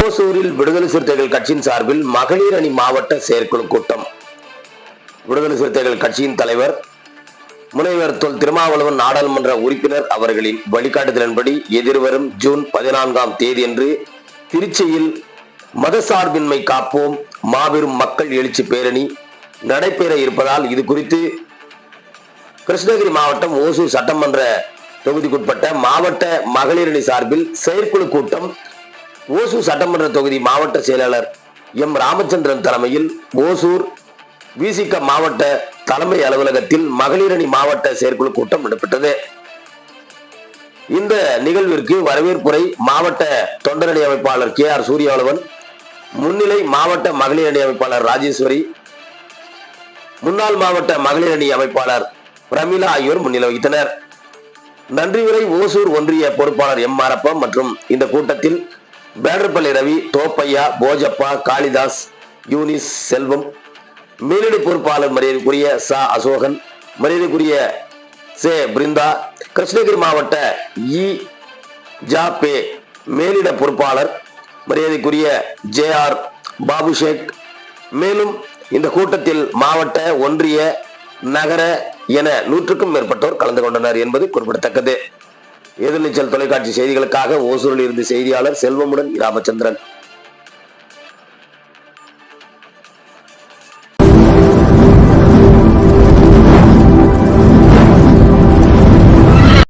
ஓசூரில் விடுதலை சிறுத்தைகள் கட்சியின் சார்பில் மகளிர் அணி மாவட்ட செயற்குழு கூட்டம். விடுதலை சிறுத்தைகள் கட்சியின் தலைவர் முனைவர் தொல் திருமாவளவன் நாடாளுமன்ற உறுப்பினர் அவர்களின் வழிகாட்டுதலின்படி எதிர்வரும் ஜூன் பதினான்காம் தேதியன்று திருச்சியில் மதசார்பின்மை காப்போம் மாபெரும் மக்கள் எழுச்சி பேரணி நடைபெற இருப்பதால் இது குறித்து கிருஷ்ணகிரி மாவட்டம் ஓசூர் சட்டமன்ற தொகுதிக்குட்பட்ட மாவட்ட மகளிர் அணி சார்பில் செயற்குழு கூட்டம். ஓசூர் சட்டமன்ற தொகுதி மாவட்ட செயலாளர் எம் ராமச்சந்திரன் தலைமையில் ஓசூர் விசிக மாவட்ட தலைமை அலுவலகத்தில் மகளிர் அணி மாவட்ட செயற்குழு கூட்டம் நடைபெற்றது. இந்த நிகழ்விற்கு வரவேற்புரை மாவட்ட தொண்டரணி அமைப்பாளர் கே ஆர் சூரியவளவன் முன்னிலை மாவட்ட மகளிர் அணி அமைப்பாளர் ராஜேஸ்வரி முன்னாள் மாவட்ட மகளிர் அணி அமைப்பாளர் பிரமிளா ஆகியோர் முன்னிலை வகித்தனர். நன்றி உரை ஓசூர் ஒன்றிய பொறுப்பாளர் எம் மாரப்பம் மற்றும் இந்த கூட்டத்தில் பேடர்பள்ளி ரவி தோப்பையா போஜப்பா காளிதாஸ் யூனிஸ் செல்வம் மேலிடை பொறுப்பாளர் மரியாதைக்குரிய ச அசோகன் மரியாதைக்குரிய சே பிருந்தா கிருஷ்ணகிரி மாவட்ட இ ஜா பே மேலிட பொறுப்பாளர் மரியாதைக்குரிய ஜே ஆர் பாபுஷேக் மேலும் இந்த கூட்டத்தில் மாவட்ட ஒன்றிய நகர என நூற்றுக்கும் மேற்பட்டோர் கலந்து கொண்டனர் என்பது குறிப்பிடத்தக்கது. எதிர்நீச்சல் தொலைக்காட்சி செய்திகளுக்காக ஓசூரில் இருந்து செய்தியாளர் செல்வமுடன் ராமச்சந்திரன்